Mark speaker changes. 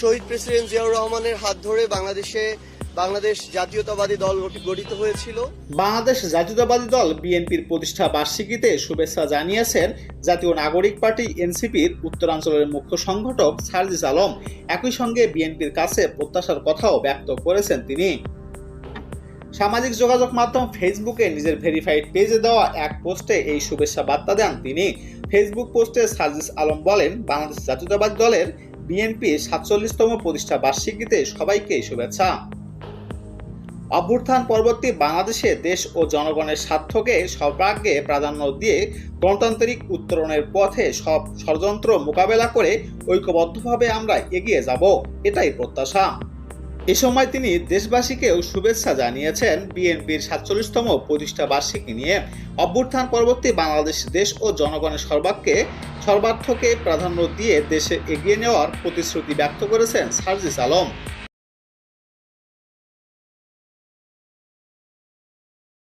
Speaker 1: শহীদ president Ziaur রহমানের হাত ধরে বাংলাদেশে বাংলাদেশ জাতীয়তাবাদী দল গঠিত হয়েছিল।
Speaker 2: বাংলাদেশ জাতীয়তাবাদী দল বিএনপির প্রতিষ্ঠা বার্ষিকীতে শুভেচ্ছা জানিয়েছেন জাতীয় নাগরিক পার্টি এনসিপির উত্তরাঞ্চলের মুখ্য সংগঠক সার্জিস আলম। একই সঙ্গে বিএনপির কাছে প্রত্যাশার কথাও ব্যক্ত করেছেন তিনি। সামাজিক যোগাযোগ মাধ্যম ফেসবুকে নিজের ভেরিফাইড পেজে দেওয়া এক পোস্টে এই শুভেচ্ছা বার্তা দেন তিনি। ফেসবুক পোস্টে সার্জিস আলম বলেন, বাংলাদেশ জাতীয়তাবাদী দলের বিএনপি সাতচল্লিশতম প্রতিষ্ঠা বার্ষিকীতে সবাইকে শুভেচ্ছা। অভ্যুত্থান পরবর্তী বাংলাদেশে দেশ ও জনগণের স্বার্থকে সর্বাগ্যে প্রাধান্য দিয়ে গণতান্ত্রিক উত্তরণের পথে সব ষড়যন্ত্র মোকাবেলা করে ঐক্যবদ্ধভাবে আমরা এগিয়ে যাব, এটাই প্রত্যাশা। এ সময় তিনি দেশবাসীকেও শুভেচ্ছা জানিয়েছেন বিএনপির সাতচল্লিশতম প্রতিষ্ঠা বার্ষিকী নিয়ে। অভ্যুত্থান পরবর্তী বাংলাদেশ দেশ ও জনগণের সর্বাক্ষে সর্বার্থকে প্রাধান্য দিয়ে দেশে এগিয়ে নেওয়ার প্রতিশ্রুতি ব্যক্ত করেছেন সার্জিস আলম।